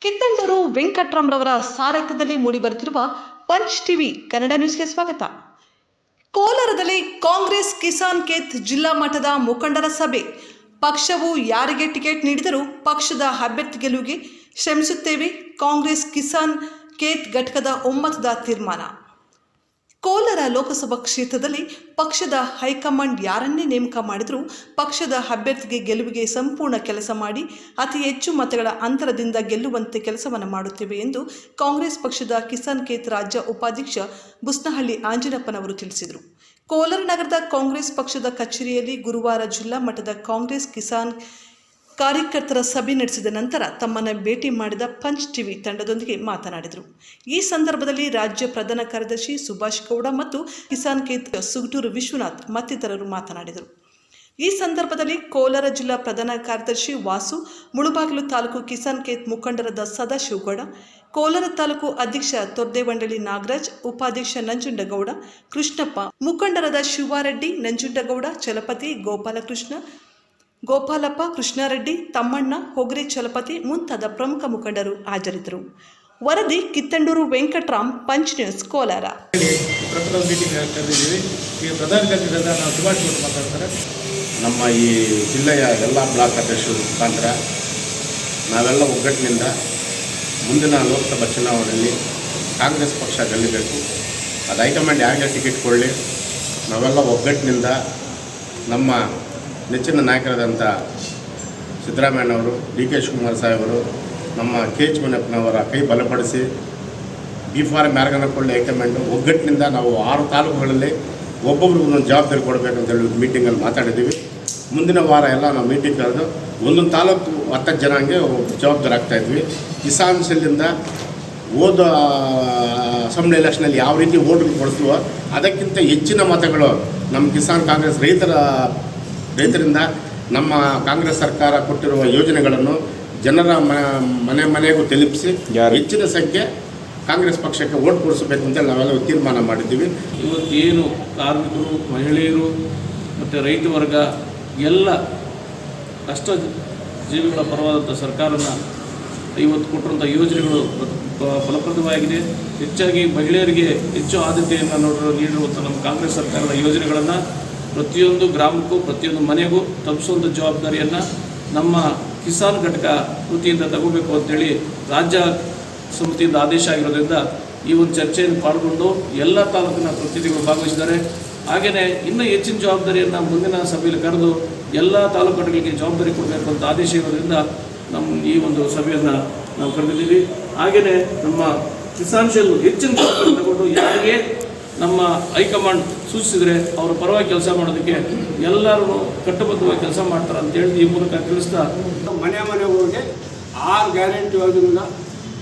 ಕಿತ್ತಂಡೂರು ವೆಂಕಟ್ರಾಮ್ರವರ ಸಾರಥ್ಯದಲ್ಲಿ ಮೂಡಿಬರುತ್ತಿರುವ ಪಂಚ್ ಟಿವಿ ಕನ್ನಡ ನ್ಯೂಸ್ಗೆ ಸ್ವಾಗತ. ಕೋಲಾರದಲ್ಲಿ ಕಾಂಗ್ರೆಸ್ ಕಿಸಾನ್ ಕೇತ್ ಜಿಲ್ಲಾ ಮಟ್ಟದ ಮುಖಂಡರ ಸಭೆ. ಪಕ್ಷವು ಯಾರಿಗೆ ಟಿಕೆಟ್ ನೀಡಿದರೂ ಪಕ್ಷದ ಅಭ್ಯರ್ಥಿ ಗೆಲುವಿಗೆ ಶ್ರಮಿಸುತ್ತೇವೆ. ಕಾಂಗ್ರೆಸ್ ಕಿಸಾನ್ ಕೇತ್ ಘಟಕದ ಒಮ್ಮತದ ತೀರ್ಮಾನ. ಕೋಲಾರ ಲೋಕಸಭಾ ಕ್ಷೇತ್ರದಲ್ಲಿ ಪಕ್ಷದ ಹೈಕಮಾಂಡ್ ಯಾರನ್ನೇ ನೇಮಕ ಮಾಡಿದರೂ ಪಕ್ಷದ ಅಭ್ಯರ್ಥಿಗೆ ಗೆಲುವಿಗೆ ಸಂಪೂರ್ಣ ಕೆಲಸ ಮಾಡಿ, ಅತಿ ಹೆಚ್ಚು ಮತಗಳ ಅಂತರದಿಂದ ಗೆಲ್ಲುವಂತೆ ಕೆಲಸವನ್ನು ಮಾಡುತ್ತೇವೆ ಎಂದು ಕಾಂಗ್ರೆಸ್ ಪಕ್ಷದ ಕಿಸಾನ್ ಖೇತ್ ರಾಜ್ಯ ಉಪಾಧ್ಯಕ್ಷ ಬುಸ್ನಹಳ್ಳಿ ಆಂಜನಪ್ಪನವರು ತಿಳಿಸಿದರು. ಕೋಲಾರ ನಗರದ ಕಾಂಗ್ರೆಸ್ ಪಕ್ಷದ ಕಚೇರಿಯಲ್ಲಿ ಗುರುವಾರ ಜಿಲ್ಲಾ ಮಟ್ಟದ ಕಾಂಗ್ರೆಸ್ ಕಿಸಾನ್ ಕಾರ್ಯಕರ್ತರ ಸಭೆ ನಡೆಸಿದ ನಂತರ ತಮ್ಮನ್ನು ಭೇಟಿ ಮಾಡಿದ ಪಂಚ್ ಟಿವಿ ತಂಡದೊಂದಿಗೆ ಮಾತನಾಡಿದರು. ಈ ಸಂದರ್ಭದಲ್ಲಿ ರಾಜ್ಯ ಪ್ರಧಾನ ಕಾರ್ಯದರ್ಶಿ ಸುಭಾಷ್ ಗೌಡ ಮತ್ತು ಕಿಸಾನ್ ಕೇತ್ ಸುಗಟೂರು ವಿಶ್ವನಾಥ್ ಮತ್ತಿತರರು ಮಾತನಾಡಿದರು. ಈ ಸಂದರ್ಭದಲ್ಲಿ ಕೋಲಾರ ಜಿಲ್ಲಾ ಪ್ರಧಾನ ಕಾರ್ಯದರ್ಶಿ ವಾಸು, ಮುಳುಬಾಗಿಲು ತಾಲೂಕು ಕಿಸಾನ್ ಕೇತ್ ಮುಖಂಡರಾದ ಸದಾಶಿವಗೌಡ, ಕೋಲಾರ ತಾಲೂಕು ಅಧ್ಯಕ್ಷ ತೊರ್ದೇವಂಡಳಿ ನಾಗರಾಜ್, ಉಪಾಧ್ಯಕ್ಷ ನಂಜುಂಡಗೌಡ, ಕೃಷ್ಣಪ್ಪ, ಮುಖಂಡರಾದ ಶಿವಾರೆಡ್ಡಿ, ನಂಜುಂಡಗೌಡ, ಚಲಪತಿ ಗೋಪಾಲಕೃಷ್ಣ ಗೋಪಾಲಪ್ಪ ಕೃಷ್ಣಾರೆಡ್ಡಿ ತಮ್ಮಣ್ಣ ಹೊಗರಿ ಚಲಪತಿ ಮುಂತಾದ ಪ್ರಮುಖ ಮುಖಂಡರು ಹಾಜರಿದ್ದರು. ವರದಿ ಕಿತ್ತಂಡೂರು ವೆಂಕಟರಾಮ್ ಪಂಚ್ ನ್ಯೂಸ್ ಕೋಲಾರ. ನಮ್ಮ ಈ ಜಿಲ್ಲೆಯ ಎಲ್ಲ ಬ್ಲಾಕ್ ಅಧ್ಯಕ್ಷರು ಮುಖಾಂತರ ನಾವೆಲ್ಲ ಒಗ್ಗಟ್ಟಿನಿಂದ ಮುಂದಿನ ಲೋಕಸಭಾ ಚುನಾವಣೆಯಲ್ಲಿ ಕಾಂಗ್ರೆಸ್ ಪಕ್ಷ ಗೆಲ್ಲಬೇಕು. ಅದು ಹೈಕಮಾಂಡ್ ಯಾರಿಗೆ ಟಿಕೆಟ್ ಕೊಡಲಿ? ನಾವೆಲ್ಲ ಒಗ್ಗಟ್ಟಿನಿಂದ ನಮ್ಮ ನೆಚ್ಚಿನ ನಾಯಕರಾದಂಥ ಸಿದ್ದರಾಮಯ್ಯನವರು, ಡಿ ಕೆ ಶಿವಕುಮಾರ್ ಸಾಹೇಬರು ನಮ್ಮ ಕೆ ಎಚ್ ಮುನಿಯಪ್ಪನವರ ಕೈ ಬಲಪಡಿಸಿ, ಬಿ ಫಾರ್ ಮ್ಯಾರಗನಕೊಳ್ಳಿ ಕೊಳ್ಳಿ ಹೈಕಮಾಂಡು ಒಗ್ಗಟ್ಟಿನಿಂದ ನಾವು ಆರು ತಾಲೂಕುಗಳಲ್ಲಿ ಒಬ್ಬೊಬ್ಬರು ಒಂದೊಂದು ಜವಾಬ್ದಾರಿ ಕೊಡಬೇಕಂತೇಳಿ ಮೀಟಿಂಗಲ್ಲಿ ಮಾತಾಡಿದ್ದೀವಿ. ಮುಂದಿನ ವಾರ ಎಲ್ಲ ನಾವು ಮೀಟಿಂಗ್ ಕರೆದು ಒಂದೊಂದು ತಾಲೂಕು ಹತ್ತತ್ತು ಜನ ಹಂಗೆ ಜವಾಬ್ದಾರಿ ಆಗ್ತಾಯಿದ್ವಿ ಕಿಸಾನ್ ಸೆಲ್ಲಿಂದ ಓದ ಅಸೆಂಬ್ಲಿ ಎಲೆಕ್ಷನಲ್ಲಿ ಯಾವ ರೀತಿ ಓಟ್ಗಳು ಕೊಡಿಸ್ತೀವೋ ಅದಕ್ಕಿಂತ ಹೆಚ್ಚಿನ ಮತಗಳು ನಮ್ಮ ಕಿಸಾನ್ ಕಾಂಗ್ರೆಸ್ ರೈತರ ರೈತರಿಂದ ನಮ್ಮ ಕಾಂಗ್ರೆಸ್ ಸರ್ಕಾರ ಕೊಟ್ಟಿರುವ ಯೋಜನೆಗಳನ್ನು ಜನರ ಮ- ಮನೆ ಮನೆಗೂ ತಲುಪಿಸಿ ಹೆಚ್ಚಿನ ಸಂಖ್ಯೆ ಕಾಂಗ್ರೆಸ್ ಪಕ್ಷಕ್ಕೆ ಓಟ್ ಕೊಡಿಸಬೇಕು ಅಂತೇಳಿ ನಾವೆಲ್ಲ ತೀರ್ಮಾನ ಮಾಡಿದ್ದೀವಿ. ಇವತ್ತೇನು ಕಾರ್ಮಿಕರು ಮಹಿಳೆಯರು ಮತ್ತು ರೈತ ವರ್ಗ ಎಲ್ಲ ಕಷ್ಟ ಜೀವಿಗಳ ಪರವಾದಂಥ ಸರ್ಕಾರನ ಇವತ್ತು ಕೊಟ್ಟಿರುವಂಥ ಯೋಜನೆಗಳು ಫಲಪ್ರದವಾಗಿದೆ. ಹೆಚ್ಚಾಗಿ ಮಹಿಳೆಯರಿಗೆ ಹೆಚ್ಚು ಆದ್ಯತೆಯನ್ನು ನೋಡಿರೋ ನೀಡಿರುವಂಥ ನಮ್ಮ ಕಾಂಗ್ರೆಸ್ ಸರ್ಕಾರದ ಯೋಜನೆಗಳನ್ನು ಪ್ರತಿಯೊಂದು ಗ್ರಾಮಕ್ಕೂ, ಪ್ರತಿಯೊಂದು ಮನೆಗೂ ತಲುಪಿಸುವಂಥ ಜವಾಬ್ದಾರಿಯನ್ನು ನಮ್ಮ ಕಿಸಾನ್ ಘಟಕ ವೃತ್ತಿಯಿಂದ ತಗೋಬೇಕು ಅಂತೇಳಿ ರಾಜ್ಯ ಸಮಿತಿಯಿಂದ ಆದೇಶ ಆಗಿರೋದ್ರಿಂದ ಈ ಒಂದು ಚರ್ಚೆಯನ್ನು ಪಾಲ್ಗೊಂಡು ಎಲ್ಲ ತಾಲೂಕಿನ ಪ್ರತಿನಿಧಿಗಳು ಭಾಗವಹಿಸಿದ್ದಾರೆ. ಹಾಗೆಯೇ ಇನ್ನೂ ಹೆಚ್ಚಿನ ಜವಾಬ್ದಾರಿಯನ್ನು ಮುಂದಿನ ಸಭೆಯಲ್ಲಿ ಕರೆದು ಎಲ್ಲ ತಾಲೂಕುಗಳಿಗೆ ಜವಾಬ್ದಾರಿ ಕೊಡಬೇಕು ಅಂತ ಆದೇಶ ಇರೋದ್ರಿಂದ ನಮ್ಮ ಈ ಒಂದು ಸಭೆಯನ್ನು ನಾವು ಕರೆದಿದ್ದೀವಿ. ಹಾಗೆಯೇ ನಮ್ಮ ಕಿಸಾನ್ ಶೆಲ್ ಹೆಚ್ಚಿನ ಜವಾಬ್ದಾರಿ ತಗೊಂಡು ಯಾರಿಗೆ ನಮ್ಮ ಹೈಕಮಾಂಡ್ ಸೂಚಿಸಿದರೆ ಅವರ ಪರವಾಗಿ ಕೆಲಸ ಮಾಡೋದಕ್ಕೆ ಎಲ್ಲರೂ ಕಟ್ಟುಬದ್ಧವಾಗಿ ಕೆಲಸ ಮಾಡ್ತಾರೆ ಅಂತ ಹೇಳಿ ಈ ಮೂಲಕ ತಿಳಿಸ್ತಾ ಮನೆ ಮನೆ ಹೋಗಿ ಆರು ಗ್ಯಾರಂಟಿ ಯೋಜನೆನ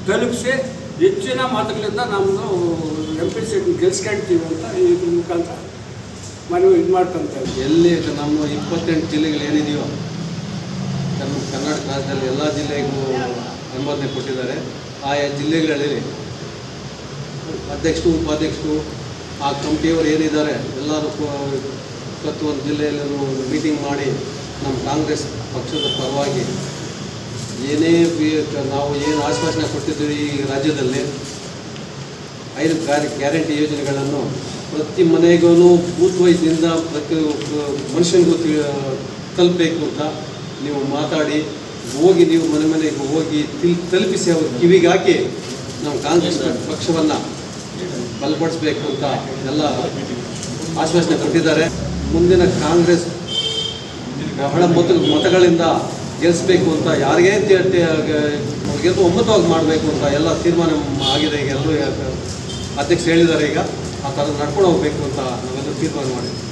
ತಲುಪಿಸಿ ಹೆಚ್ಚಿನ ಮಾತುಗಳಿಂದ ನಮ್ಮದು ಎಂ ಪಿ ಸಿ ಗೆಲ್ಸ್ಕೊಳ್ತೀವಿ ಅಂತ ಈ ಮುಖಾಂತರ ಮನವಿ ಇದು ಮಾಡ್ಕೊಂತ. ಎಲ್ಲಿ ನಮ್ಮ ಇಪ್ಪತ್ತೆಂಟು ಜಿಲ್ಲೆಗಳು ಏನಿದೆಯೋ ನಮ್ಮ ಕರ್ನಾಟಕ ರಾಜ್ಯದಲ್ಲಿ ಎಲ್ಲ ಜಿಲ್ಲೆಗೂ ಅನುಮೋದನೆ ಕೊಟ್ಟಿದ್ದಾರೆ ಆಯಾ ಜಿಲ್ಲೆಗಳಲ್ಲಿ ಅಧ್ಯಕ್ಷರು ಉಪಾಧ್ಯಕ್ಷರು ಆ ಕಮಿಟಿಯವರು ಏನಿದ್ದಾರೆ, ಎಲ್ಲರೂ ಇವತ್ತು ಒಂದು ಜಿಲ್ಲೆಯಲ್ಲಿ ಮೀಟಿಂಗ್ ಮಾಡಿ ನಮ್ಮ ಕಾಂಗ್ರೆಸ್ ಪಕ್ಷದ ಪರವಾಗಿ ಏನೇ ನಾವು ಏನು ಆಶ್ವಾಸನೆ ಕೊಟ್ಟಿದ್ದೀವಿ ಈ ರಾಜ್ಯದಲ್ಲಿ, ಐದು ಗ್ಯಾರಿ ಗ್ಯಾರಂಟಿ ಯೋಜನೆಗಳನ್ನು ಪ್ರತಿ ಮನೆಗೂ ಬೂತ್ ಪ್ರತಿ ಒಬ್ಬ ಮನುಷ್ಯನಿಗೂ ತಲುಪಬೇಕು ಅಂತ ನೀವು ಮಾತಾಡಿ, ಹೋಗಿ ನೀವು ಮನೆ ಮನೆಗೆ ಹೋಗಿ ತಿಲ್ ತಲುಪಿಸಿ ಅವ್ರ ಕಿವಿಗಾಕಿ ನಮ್ಮ ಕಾಂಗ್ರೆಸ್ ಪಕ್ಷವನ್ನು ಬಲಪಡಿಸ್ಬೇಕು ಅಂತ ಎಲ್ಲ ಆಶ್ವಾಸನೆ ಕೊಟ್ಟಿದ್ದಾರೆ. ಮುಂದಿನ ಕಾಂಗ್ರೆಸ್ ಬಹಳ ಮತ ಮತಗಳಿಂದ ಗೆಲ್ಲಿಸ್ಬೇಕು ಅಂತ ಯಾರಿಗೇ ಗೆದ್ದು ಒಮ್ಮತವಾಗಿ ಮಾಡಬೇಕು ಅಂತ ಎಲ್ಲ ತೀರ್ಮಾನ ಆಗಿದೆ ಈಗ ಎಲ್ಲರೂ ಅಧ್ಯಕ್ಷ ಹೇಳಿದ್ದಾರೆ ಈಗ. ಆ ಥರ ನಡ್ಕೊಂಡು ಹೋಗ್ಬೇಕು ಅಂತ ನಾವೆಲ್ಲರೂ ತೀರ್ಮಾನ ಮಾಡಿದ್ವಿ.